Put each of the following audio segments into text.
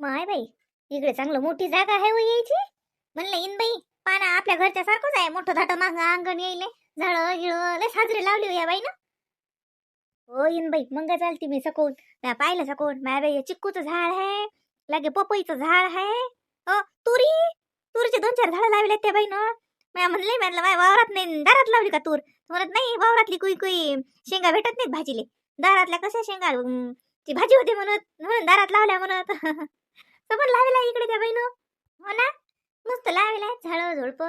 माय बाई इकडे चांगलं मोठी जागा आहे हो यायची. म्हणलं इन बाई पाना आपल्या घरच्या सारखंच आहे मोठं धाटं माग अंगण येईल झाडं गिळं लय साजरे लावली हो या बाई ना हो इन बाई मग चालती मी सकून म्या पाहिलं सकून माय बाई चिक्कूचं झाड आहे लागे पपईचं झाड आहे. हो तुरी? तुरीचे दोन चार झाडं लावले त्या बाई ना म्या म्हणले म्हटलं माय वावरात नाही दारात लावली का तूर? म्हणत नाही वावरातली कुई कुई शेंगा भेटत नाहीत भाजीले. दारातल्या कशा शेंगा ती भाजी होती म्हणत म्हणून दारात लावल्या म्हणत. पण लावेला इकडे त्या बाईनं. हो ना? मस्त लावला झाडं झुडप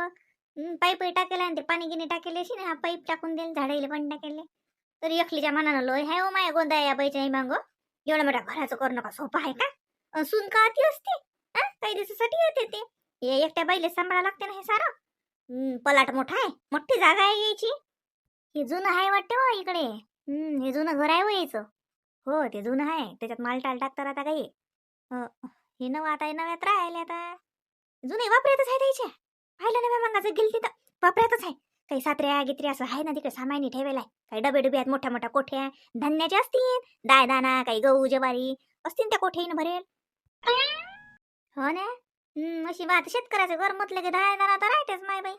पाईप टाकेला आणि ते पाणी गिनी टाकेले अशी ना पाईप टाकून देईल झाडाईले पाणी टाकेले. तर एकलीच्या मनानं लोय हाय ओ माया गोंदा या बाईच्या मांग. एवढा मोठा घराचं करू नका सोपा आहे का? सून का ती असते? काही दिवसासाठी येते ते. हे एकट्या बाईले सांभाळा लागते ना हे सारं. पलाट मोठा आहे मोठी जागा आहे यायची हे जुनं आहे वाटते हो इकडे. हे जुनं घर आहे हो यायचं हो ते जुनं आहे त्याच्यात माल टाल टाकतात आता काही. हे नवं आता नव्यात राहिले आता. जुने वापरातच आहे त्याच्या. पाहिलं नव्या मग गेली तिथं वापरातच आहे. काही सात्र्या गित्र्या असं आहे ना तिकडे सामानी ठेवायला. काही डबे डबे आहेत मोठ्या मोठ्या कोठ्या धान्याचे असतील. दाय दाना काही गहू ज्वारी असतील त्या कोठ्याईनं भरेल? हो ना? अशी बात शेतकऱ्याचं घर म्हटलं की दाय दाना तर राहतेच माय बाई.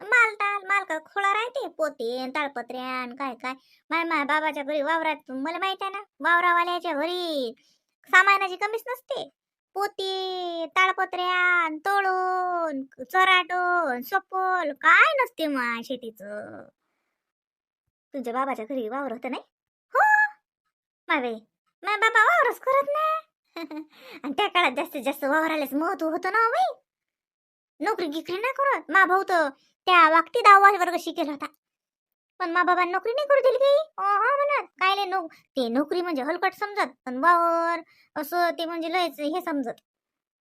माल टाल माल का खोळा राहते. पोते ताळपत्र्यान काय काय. माय माय बाबाच्या घरी वावरात मला माहीत आहे ना वावरावाल्याच्या घरी सामानाची कमीच नसते. पोती ताळपत्र्यान तळून चराटून सपोल काय नसते माय शेतीचं? तुझ्या बाबाच्या घरी वावर होतं नाही? हो? मावे बाई माय बाबा वावरच करत नाही. आणि त्या काळात जास्तीत जास्त वावरालाच महत्त्व होतं ना हो बाई. नोकरी गिकरी नाही करत. मा भाऊ तर त्या वागती दहावा वर्ग शिकेल होता. पण मा बाबा नोकरी नाही करू दिली काही हा म्हणत कायले नो ते नोकरी म्हणजे हलकट समजत पण वावर असं ते म्हणजे लयच हे समजत.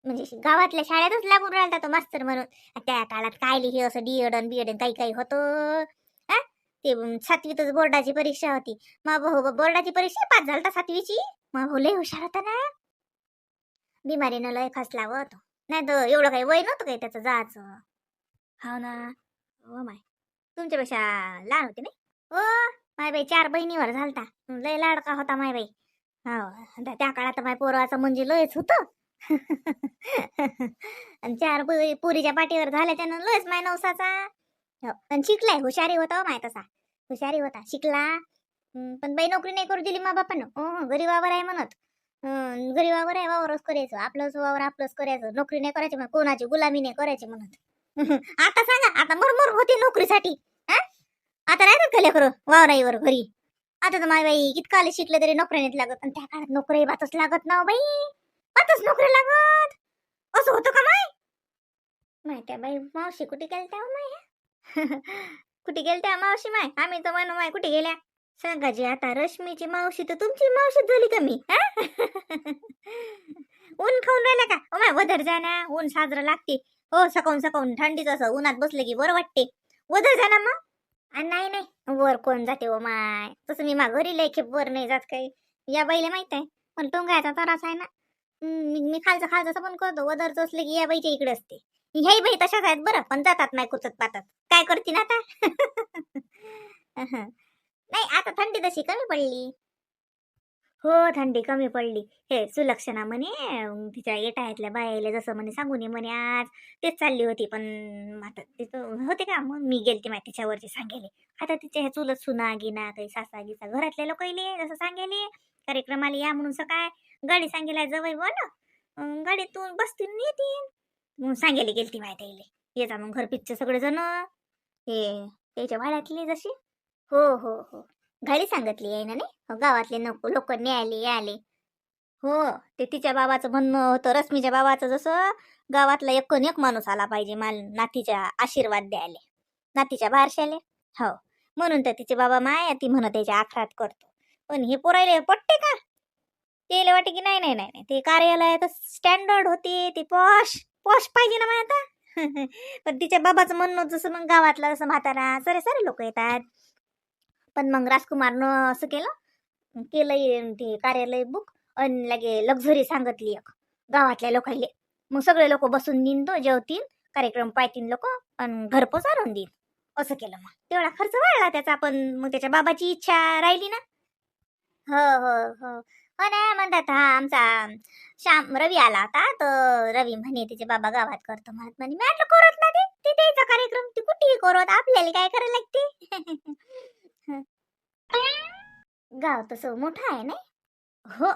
म्हणजे गावातल्या शाळेतच लागून राहिला तो मास्तर म्हणून. त्या काळात कायले हे असं डीएड आणि बीएड काही काही होतं ते सातवीतच बोर्डाची परीक्षा होती. मा भाऊ बोर्डाची परीक्षा पास झाला सातवीची? मा भाऊ लय हुशार होता ना. बिमारीनं लय खसला होतो नाही तर एवढं काही वय नव्हतं काही त्याचं जायचं. हो ना. हो माय. तुमच्यापेक्षा लहान होते नाही? ओ माय बाई चार बहिणीवर झालता. लय लाडका होता माय बाई. हो त्या- काळात माय पोरवाचं म्हणजे लयच होतं. आणि चार पोरी- पोरीच्या पाठीवर झाल्या त्यानं लयच माय नवसाचा. हो, आणि शिकलाय हुशारी होता हो माय तसा. हुशारी होता शिकला. पण बाई नोकरी नाही करू दिली मा बापानं. हो गरीबावर आहे म्हणत. हं, गरीबावर आहे वावरच करायचं. आपलंच वावर आपलंच करायचं. नोकरी नाही करायची मग कोणाची गुलामी नाही करायची म्हणत. आता सांगा आता मरमर होती नोकरीसाठी. आता राहतात का लेकरं वावराईवर घरी? आता तर माय बाई कितकाले शिकले तरी नोकऱ्या नाहीत लागत. आणि त्या काळात नोकरी बातच लागत ना बाई. बातच नोकरी लागत. असं होतं का माय? माहिती बाई मावशी कुठे गेलत्या हो माय? कुठे गेलत्या मावशी माय? आम्ही तर म्हणू माय कुठे गेल्या? सांगाजी आता रश्मीची मावशी तर तुमची मावशीच झाली का मी? ऊन खाऊन राहिला का? ओ माय वधर जा ना ऊन साजरं लागते. हो सकाऊन सकाऊन थंडीच असं उन्हात बसलं की बरं वाटते. वदर जा ना मग नाही नाही. वर कोण जाते ओ माय? तसं मी मा घरी लय खेप वर नाही जात काही. या बाईला माहीत आहे. पण टोंगायचा त्रास आहे ना. मी मी खालचं खालचं पण करतो. वदरचं असलं की या बाईच्या इकडे असते. ह्याही बाई तशाच आहेत बरं पण जातात नाही कुचत पातात. काय करतील आता? नाही आता थंडी तशी कमी पडली. हो थंडी कमी पडली. हे सुलक्षणा म्हणे तिच्या येटायतल्या बायाला जसं म्हणे सांगून ये म्हणे आज तेच चालली होती पण आता तिथं होते का? मग मी गेलते माहिती तिच्यावरची सांगेले आता तिच्या ह्या चुलत सुना गिना काही सासा गिसा घरातल्या लोक जसं सांगेले कार्यक्रमाला या म्हणून सकाळ गाडी सांगेला जवळ बोल गाडीतून बसतील येतील मग सांगेले गेलती माहिती यायले ये जा मग घर पिच्च सगळे जण हे त्याच्या भाड्यातली जशी. हो हो हो. घरी सांगितली आहे ना नाही हो, गावातले नको लोक न्यायले आले हो ते तिच्या बाबाचं म्हणणं होतं रश्मीच्या बाबाचं जसं गावातला एक एक माणूस आला पाहिजे माल नातीच्या आशीर्वाद द्यायले. नातीच्या बारशाले हो म्हणून तर तिचे बाबा माया ती म्हणत त्याच्या आखरात करतो. पण हे पोरायले पटते का? ते वाटे की नाही नाही नाही नाही. ते कार्यालयात स्टँडर्ड होते ते पॉश पॉश पाहिजे ना माय आता. पण तिच्या बाबाचं म्हणणं जसं मग गावातला जसं म्हातारा सारे सारे लोक येतात. पण मग राजकुमारनं असं केलं. केलं ते कार्यालय बुक आणि लगे लक्झरी सांगितली एक. गावातल्या लोकांले. मग सगळे लोक बसून निंदो जेवतील कार्यक्रम पाहतील लोक आणि घरपोच आणून देईन. असं केलं मग. तेवढा खर्च वाढला त्याचा पण मग त्याच्या बाबाची इच्छा राहिली ना. हो हो हो. हो नाही म्हणतात हा आमचा श्याम रवी आला होता. तर रवी म्हणे त्याचे बाबा गावात करतो म्हणत. म्हणे मी आटलं करत ना ते. ते त्याचा कार्यक्रम. ती कुठेही करत आपल्याला काय करायला लागते? गाव तसं मोठं आहे नाही? हो.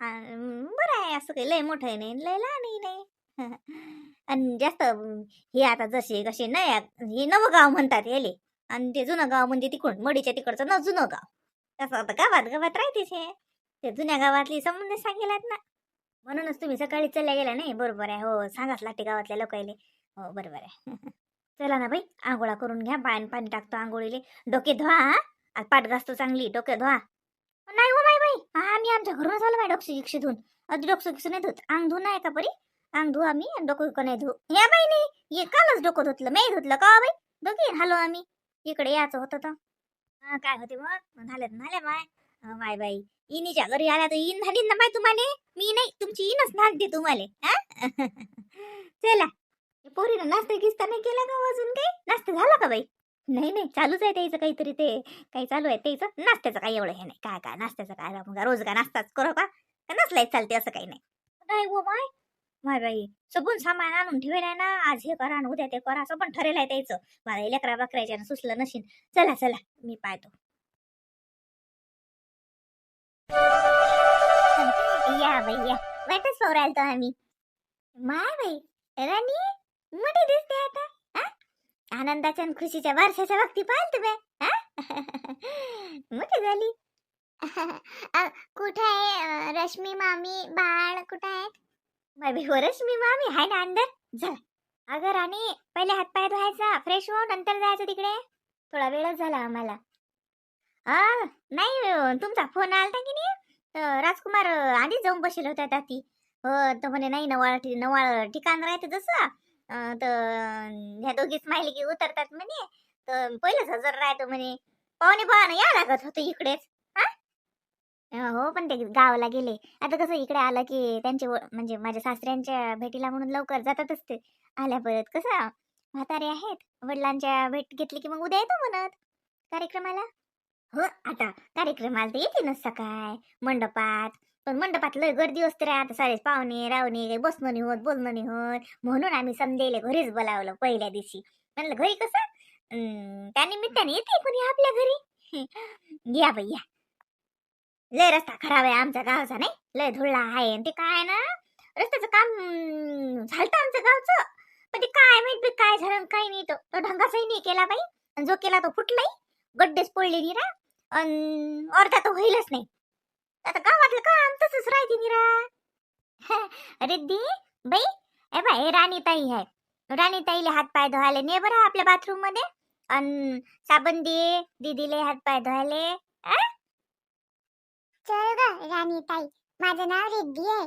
बरं आहे असं काही लय मोठं आहे नाही लय लहानही नाही. आणि जास्त हे आता जसे कसे नया हे नवं गाव म्हणतात याले. आणि ते जुनं गाव म्हणजे तिकडून मडीच्या तिकडचं न जुनं गाव. तसं आता गावात गावात राहतेच हे. ते जुन्या गावातली संबंध सांगेलात ना. म्हणूनच तुम्ही सकाळी चालल्या गेल्या नाही बरोबर आहे. हो सांगाच लागते गावातल्या लोकायले. हो बरोबर आहे. चला ना बाई आंघोळा करून घ्या. बायन पाणी टाकतो आंघोळीले. डोके धुवा हा. आज पाठ घासतो चांगली डोके धुवा. नाही हो बाई बाई हा मी आमच्या घरूनच आलो बाई डोकशी इक्षी धुवून. अगदी डोकं किक्षी नाही धुत. अंग धुवू नाही का परी? अंग धुवा आम्ही आणि डोकं बिकं नाही धुवू. या बाई नाही ये कालच डोकं धुतलं. मी धुतलं का बाई? दोघी हॅलो आम्ही. इकडे यायचं होतं तर. काय होते मग? झाले झाले बाय. बाय बाई. इनीच्या घरी आल्या तर इन झाली ना माय तुम्हाला. मी नाही तुमची इनच दे तुम्हाला. चला. पोरीनं नाश्ता गिस्ता नाही केला का हो अजून काही? नाश्ता झाला का बाई? नाही नाही चालूच आहे त्याचं काहीतरी ते. काही चालू आहे त्याचं? नाश्त्याचं काही एवढं हे नाही. काय काय नाश्त्याचं काय? मग रोज काय नाश्ताच करो का? नसलाय चालते असं काही नाही. नाही हो माय माय बाई सबून सामान आणून ठेवलंय ना. आज हे करा आणि उद्या ते करा. असं पण ठरेल आहे त्याचं. मला लेकरा बकरायच्या सुचलं नशीन. चला चला मी पाहतो. या बाई या. वाटच पवरायला तो आम्ही. माय बाई राणी मोठी दिसते आता हा? आनंदाच्या आणि खुशीच्या वर्षाच्या वक्ती पाहाल तुम्ही हा? मोठी झाली. कुठं आहे रश्मी मामी बाळ कुठं आहे माय बाई हो रश्मी मामी आहे ना अंदर. चला अगं राणी पहिले हातपाय धुवायचा फ्रेश हो नंतर जायचं तिकडे. थोडा वेळच झाला आम्हाला. हा नाही तुमचा फोन आलता की नाही? तर राजकुमार आधीच जाऊन बसेल होत्या ताती. हो तर म्हणे नाही नवाळ नवाळ ठिकाण राहते जसं. तर ह्या दोघी स्माइली की उतरतात म्हणे. तर पहिलंच हजर राहतो म्हणे. पाहुणे पाहुणे या लागत होतो इकडेच. हा? हो पण ते गावाला गेले. आता कसं इकडे आलं की त्यांचे म्हणजे माझ्या सासऱ्यांच्या भेटीला म्हणून लवकर जातात असते आल्या परत कसं म्हातारे आहेत. वडिलांच्या भेट घेतली की मग उद्या येतो म्हणत कार्यक्रमाला. हो आता कार्यक्रमाला तर येते ना काय मंडपात पण मंडपात लय गर्दी असते रे आता सारे पाहुणे रावणे काही बसणं नाही होत बोलणं नाही होत. म्हणून आम्ही समजेले घरीच बोलावलं पहिल्या दिवशी. म्हणलं घरी कसं? त्या निमित्ताने येते कोणी आपल्या घरी. या बाई या. लय रस्ता खराब आहे आमच्या गावचा नाही? लय धुळला आहे आणि ते काय आहे ना रस्त्याचं काम झालं आमचं गावचं. पण ते काय माहीत बी काय झालं काय नाही तो. तो ढंगाचाही नाही केला बाई. आणि जो केला तो फुटलाही. गड्डेच पडले निरा अन अर्धा तर होईलच नाही. आता गावातलं काम तसंच राहते निरा. रिद्धी बाई ए बाई राणीताई आहे. राणीताईले हात पाय धुवायला ने बरं आपल्या बाथरूममध्ये अन साबण दे दीदीले हात पाय धुवायले चल ग राणीताई. माझं नाव रिद्धी आहे.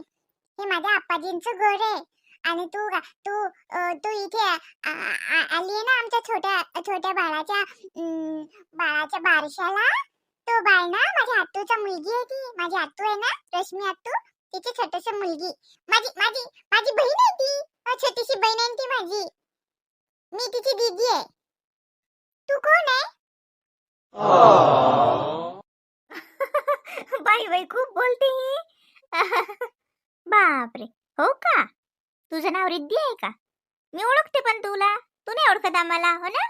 हे माझ्या आप्पाजींचं घर आहे. आणि तू का तू तू इथे आली ना आमच्या छोट्या छोट्या बाळाच्या बाळाच्या बारशाला? तो बाळ ना माझ्या आत्तूचा मुलगी आहे ती. माझी आत्तू आहे ना रश्मी आत्तू तिची छोटीशी मुलगी. माझी माझी माझी बहीण आहे ती. छोटीशी बहीण आहे ती माझी. मी तिची दीदी आहे. तू कोण आहे? बाई बाई खूप बोलते ही. बापरे. हो का? तुझं नाव रिद्धी आहे का? मी ओळखते पण तुला. तू नाही ओळखत आम्हाला हो ना?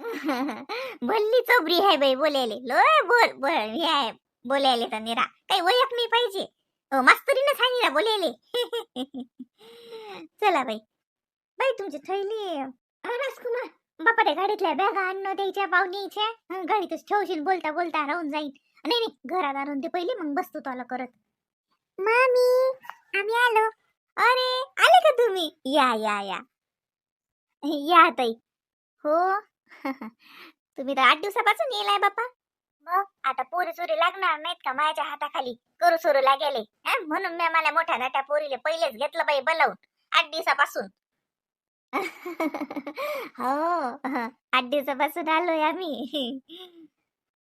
भल्ली चोबरी आहे बाई बोलायले. लोय बोल बोल हे आहे बोलायले तर निरा. काही ओळख नाही पाहिजे. हो मास्तरीनं सांगितला बोलायले. चला बाई. बाई तुमची थैली. राजकुमार बापा त्या गाडीतल्या बॅगा आणणं द्यायच्या पाहुण्याच्या गाडीतच ठेवशील बोलता बोलता राहून जाईन. नाही नाही घरात आणून ते पहिले मग बसतो त्याला करत. मामी आम्ही आलो. अरे आले का तुम्ही? या या या. या ताई. हो? तुम्ही तर आठ दिवसापासून येलाय बापा मग आता पोरी चोरी लागणार नाहीत का माझ्या हाताखाली? करू सुरू लागेले. हं? म्हणून मी मला मोठ्या नाट्या पोरीले पहिलेच घेतलं बाई बोलावून. आठ दिवसापासून. हो आठ दिवसापासून आलोय आम्ही.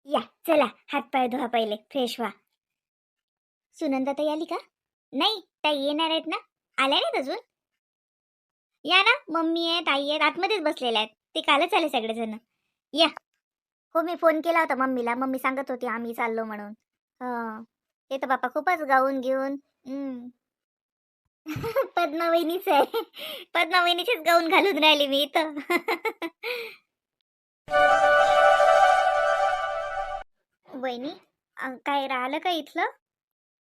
या चला हात पाय धुवा पहिले फ्रेश व्हा. सुनंदा ताई आली का? नाही ताई येणार आहेत ना? आल्या नाहीत अजून? या ना मम्मी आहेत आई आहेत आतमध्येच बसलेल्या आहेत. ते कालच आले सगळेजण. या. हो मी फोन केला होता मम्मीला. मम्मी सांगत होती आम्ही चाललो म्हणून. हं. ते तर बापा खूपच गाऊन घेऊन पद्मावहिनीच आहे. पद्मावहिनीचेच गाऊन घालून राहिले मी इथं. वहिनी काय राहिलं का इथलं?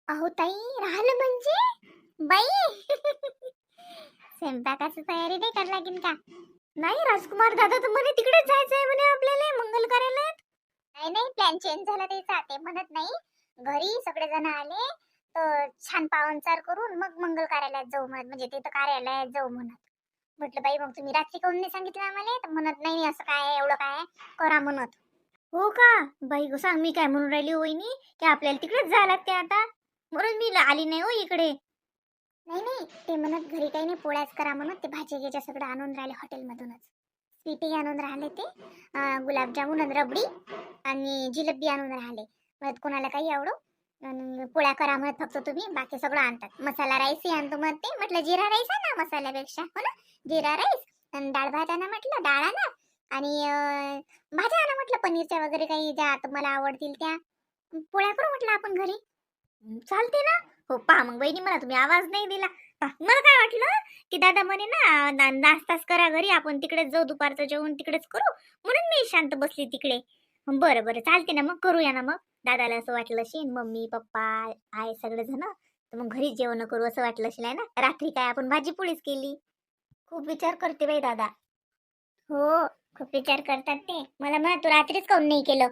अहो ताई राहिलं म्हणजे? बाई! स्वयंपाकाची तयारी नाही कर लागेल का? नाही राजकुमार दादा तर म्हणे तिकडेच जायचंय म्हणे आपल्याला मंगल कार्यालयात. नाही नाही प्लॅन चेंज झाला त्याचा ते म्हणत नाही. घरी सगळे जण आले तर छान पावनचार करून मग मंगल कार्यालयात जाऊ म्हणत म्हणजे तिथं कार्यालयात जाऊ म्हणत. म्हटलं बाई मग तुम्ही रात्री काऊन नाही सांगितलं आम्हाला? तर म्हणत नाही असं काय एवढं काय करा म्हणत. हो का? बाई गं सांग मी काय म्हणून राहिली हो वहिनी की आपल्याला तिकडेच जायला लागते आता. म्हणून मी आली नाही हो इकडे. नाही नाही. ते म्हणत घरी काही नाही पोळ्याच करा म्हणत ते भाजी घ्यायच्या सगळं आणून राहिले हॉटेलमधूनच. स्वीटही आणून राहिले ते गुलाबजामुन आणि रबडी आणि जिलेबी आणून राहिले. म्हणत कोणाला काही आवडो पोळ्या करा म्हणत फक्त तुम्ही बाकी सगळं आणतात. मसाला राईसही आणतो म्हणत ते म्हटलं जिरा राईस आणा मसाल्यापेक्षा हो ना? जिरा राईस आणि डाळ भात आणा म्हटलं डाळ आणा आणि भाज्या आणा म्हटलं पनीरच्या वगैरे काही ज्या तुम्हाला आवडतील त्या. पोळ्या करू म्हटलं आपण घरी. चालते ना? हो पहा मग बहिणी म्हणा तुम्ही आवाज नाही दिला. मला काय वाटलं की दादा म्हणे ना ना- नाश्ताच करा घरी आपण तिकडेच जाऊ दुपारचं जेवण तिकडेच करू म्हणून मी शांत बसली तिकडे. बरं बरं चालते ना मग करूया ना मग. दादाला असं वाटलं असेल मम्मी पप्पा आहे सगळे जण तर मग घरी जेवण करू असं वाटलं असेल आहे ना? रात्री काय आपण भाजी पोळीच केली? खूप विचार करते बाई दादा. हो खूप विचार करतात ते. मला म्हणा तू रात्रीच काऊन नाही केलं?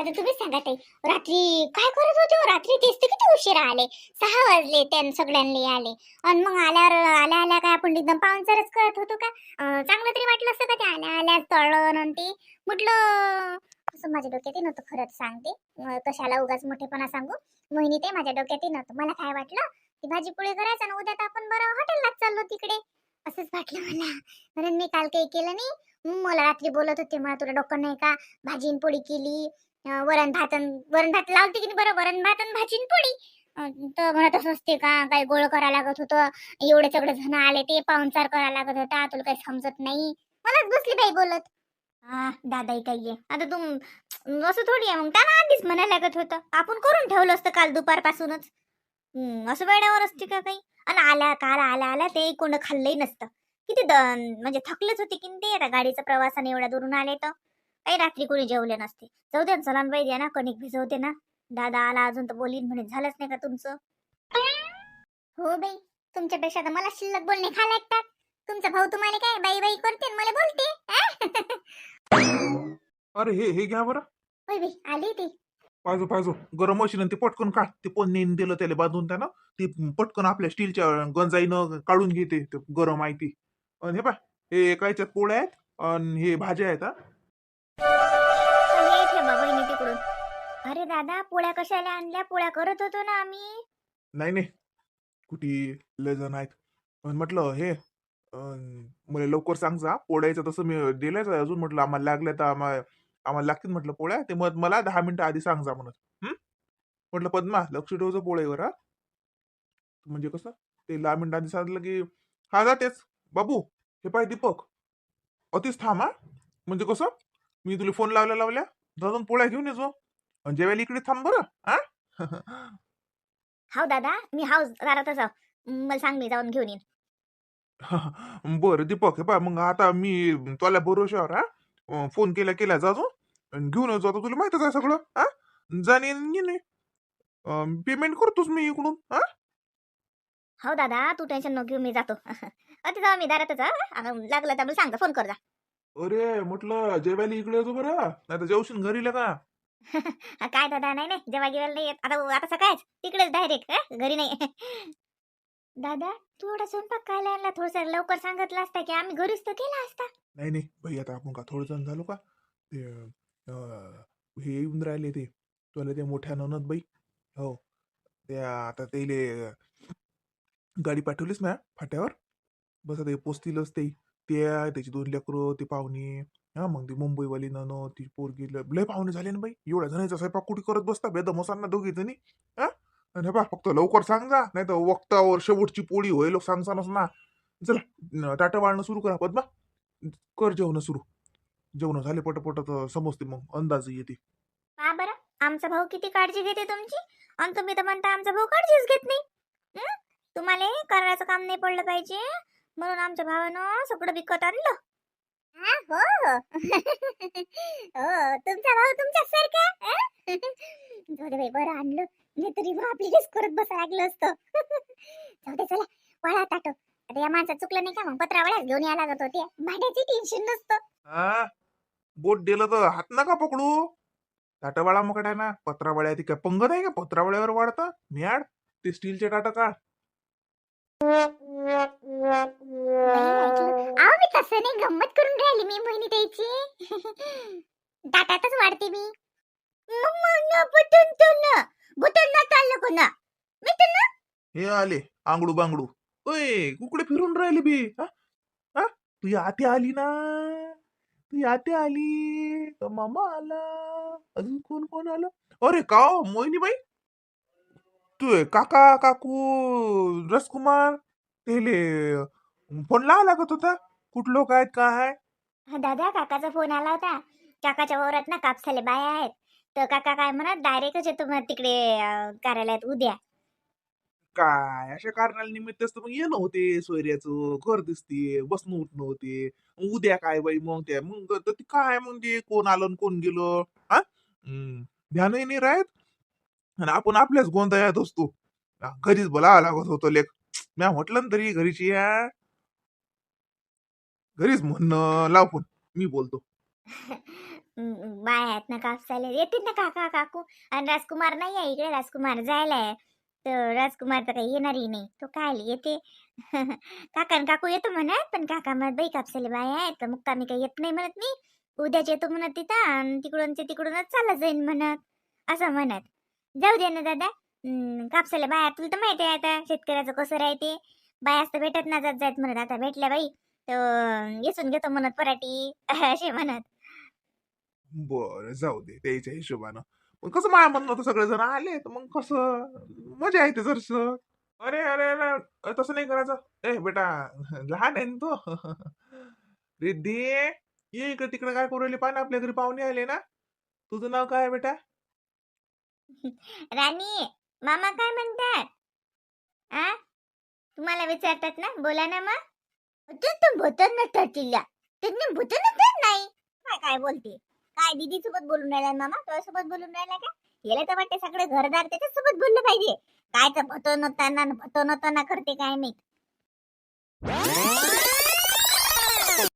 आता तुम्हीच सांगा ताई रात्री काय करत होते हो? रात्री तेच तर किती उशिरा आले. सहा वाजले त्यां सगळ्यांनी आले आणि मग आल्यावर आल्या आल्या काय आपण एकदम पाहुणचारच करत होतो का? अं, चांगलं तरी वाटलं असतं का ते? आल्या आल्या तळण आणि ते म्हटलं असं माझ्या डोक्यात येत नव्हतं खरंच सांगते. अं, कशाला उगाच मोठेपणा सांगू? मोहिनी ते माझ्या डोक्यात येत नव्हतं. मला काय वाटलं? की भाजी पोळी करायचं आणि उद्या तर आपण बरं हॉटेललाच चाललो तिकडे. असंच वाटलं मला. म्हणून मी काल काही केलं नाही. मग मला रात्री बोलत होते. मला तुला डोकं नाही का? भाजी आणि पोळी केली. वरण भात वरण भात लावते की नाही? बरं वरण भात आणि भाजी पोळी. तर म्हणत असते का काही गोळ करा लागत होतं. एवढे सगळे जण आले ते पाहुणचार करा लागत होता. तुला काही समजत नाही. मलाच बसली बाई बोलत. हा दादाई काही आहे आता तुम असं थोडी आहे मग. त्याला आधीच म्हणायला लागत होतं. आपण करून ठेवलं असतं काल दुपारपासूनच. असं वेळेवर असते का काही? आणि आल्या काल आल्या आल्या ते कोण खाल्लंही नसतं. किती द म्हणजे थकलेच होते की ते आता गाडीचा प्रवासाने एवढ्या दुरून आले तर. काही रात्री कोणी जेवले नसते. जाऊ दे ना, बाई द्या ना कणिक भिजवते ना. दादा आला अजून तर बोलीन म्हणे झालंच नाही का तुमचं? हो बाई तुमच्यापेक्षा तर मला शिल्लक बोलणे खा लागतात. तुमचा भाऊ तुम्हाला काय बाई बाई करते मला बोलते? अरे हे हे घ्या बरं. होय बाई आली ती. पाहिजो पाहिजो. गरम मशीन ते पटकन काढ. ते पन्नीन दिलं त्याला बांधून त्यानं. ते पटकन आपल्या स्टीलच्या गंजाईनं काढून घेते ते गरम आहे ती. आणि हे पा हे एका याच्यात पोळ्या आहेत आणि हे भाज्या आहेत हे. अरे दादा पोळ्या कशाला आणल्या? पोळ्या करत होतो ना आम्ही. नाही नाही. कुठे लय जण आहेत. म्हटलं हे अन मला लवकर सांग जा. पोळ्याचं तसं मी दिलंच आहे अजून. म्हटलं आम्हाला लागल्या तर आम्हाला आम्हाला लागतील म्हटलं पोळ्या. ते मग मला दहा मिनिटं आधी सांग जा म्हणत. हं? म्हटलं पद्मा लक्ष ठेवचं पोळ्यावर हा. म्हणजे कसं? ते दहा मिनिटं आधी सांगितलं की हा जा तेच. बाबू हे पाय दीपक. अतिच थांब हा. म्हणजे कसं? मी तुला फोन लावल्या लावल्या. जाऊन पोळ्या घेऊन येतो जेवायला इकडे थांब बरं हा हाव दादा मी हाव दारातच आहो. मला सांग मी जाऊन घेऊन येईन. बरं दीपक हे पा मग आता मी तुला भरोशावर हा अं, फोन केला केला जातो आणि घेऊन आता तुला माहितच आहे सगळं हा जाणे येणे. पेमेंट करतोच मी इकडून हा हो दादा तू टेन्शन नको घेऊ मी जातो. अति जाऊ मी दारातच आहो. आता लागलं तर मला सांग फोन कर जा. अरे म्हटलं जेवायला इकडे येतो बरं नाही तर जेवशील घरी का? हा, काय दादा नाही नाही जेव्हा गेवायला नाही येत आता आता सकाळच. तिकडेच डायरेक्ट घरी नाही. दादा तू एवढा स्वयंपाक काय आणला. थोडस लवकर सांगितलं असता की आम्ही घरीच तर केला असता. नाही नाही भाई आता आपण का थोडं जण झालो का? ते अं, हे येऊन राहिले ते. तुला ते मोठ्या ननद बाई. हो. त्या आता त्याले गाडी पाठवलीस ना फाट्यावर? बस आता हे पोचतीलच ते. ते आहे, त्याची दोन लेकरं ते पाहुणे. हा मग ती मुंबईवाली नन ती पोरगी ल- लय पाहुणे झाले ना बाई. एवढ्या जणांचा स्वयंपाक कुठे करत बसता? बेदमोसांना दोघी जणी. हा आणि हे पहा फक्त लवकर सांग. जा नाही तर वक्तावर शेवटची पोळी होईल सांगसानच ना. चला न- टाटा वाढणं सुरू करा पद्मा. कर जेवणं सुरू. जेवणं झाले पटपट तर समजते मग अंदाज येते. पहा बरं? आमचा भाऊ किती काळजी घेते तुमची? आणि तुम्ही तर म्हणता आमचा भाऊ काळजीच घेत नाही. हं? तुम्हाला करायचं काम नाही पडलं पाहिजे. म्हणून आमच्या भावानं सगळं विकत आणलं. हा, हो. हो तुमचा भाऊ तुमच्या सारखा जाऊ दे बाई बरं आणलं. नाही तरी मग आपली रिस्क करत बसा लागलं असतं. जाऊ दे चला वळा ताटो. आता या माणसात चुकलं नाही का मग? पत्रा वळ्यात घेऊन यायला लागत होते. भाड्याची टेन्शन नसतं. हा? बोट दिलं तर हात नका पकडू. टाटावाळा मग काय ना पत्रावळ्या ती काय पंग नाही का पत्रावळ्यावर वाढतं. म्याड ते स्टीलचे टाटा काढ. मी तसं नाही गंमत करून राहिली मी मोहिनी द्यायची दाटातच वाढते मी. बुटून तू ना बुटून ना चाललं कोणा. मी तर ना हे आले आंगडू बांगडू. ओय कुकडे फिरून राहिली बी. हा? हा? तुझी आते आली ना? तुझी आते आली. मामा आला. अजून कोण कोण आलं? अरे का हो, मोहिनी बाई तू काका काकू रसकुमार तेले फोन लावा लागत होता. कुठं लोक आहेत काय आहे? हा दादा काकाचा फोन आला होता. काकाच्या वावरात ना कापसाले बाया आहेत. तर काका काय म्हणत डायरेक्टच येतो मग तिकडे अं, कार्यालयात उद्या. काय? अशा कारणाला निमित्त मग येणं होते सोयऱ्याचं घर दिसते बसणं उठणं होते. उद्या काय बाई मग त्या मग तर ते काय म्हणजे कोण आलं कोण गेलं? हा? हम्म, ध्यानही नाही राहत? आणि आपण आपल्याच गोंधळात असतो. घरीच बोलावं लागत होतो लेख. म्या म्हटलं ना तरी घरीची या घरीच म्हणणं लाव फोन. मी बोलतो. बाय बाया आहेत ना कापसाले येतील ना काका काकू. आणि राजकुमार नाही आहे इकडे. राजकुमार जायला आहे. तर राजकुमार तर काही येणारही नाही. तो काय येते? काका आणि काकू येतो म्हणत पण काका म्हणत बाई कापसाले बाया आहेत तर मुक्कामी काही येत नाही म्हणत मी. उद्याच येतो म्हणत तिथं. आणि तिकडून ते तिकडूनच चालला जाईन म्हणत. असं म्हणत. जाऊ दे ना दादा. कापसाला बाया तुला तर माहिती आहे आता शेतकऱ्याचं कसं राहते. बायाच तर भेटत ना जात जात म्हणत. आता भेटल्या बाई तर येसून घेतो म्हणत पराठी. असे म्हणत. बर जाऊ दे त्याच्या हिशोबानं. पण कसं माया म्हणणं होतं सगळेजण आले तर मग कसं? मजा येते जरस. अरे अरे अरे तसं नाही करायचं. ए बेटा लहान आहे ना तो. रिद्धी ये इकडे तिकडे काय करू राहिली पाहा ना आपल्या घरी पाहुणे आले ना? तुझं नाव काय आहे बेटा? राणी मामा काय म्हणतात? आ? तुम्हाला विचारतात ना? बोला ना मग. तू तर भूतन नसतात त्यांनी भूतन नाही. काय काय बोलते? काय दीदी सोबत बोलून राहिला मामा? तुझ्या सोबत बोलून राहिला का? गेलं तर वाटते सगळे घरदार त्याच्या सोबत बोललं पाहिजे. काय तर भतो नताना भतो नताना करते काय माहीत.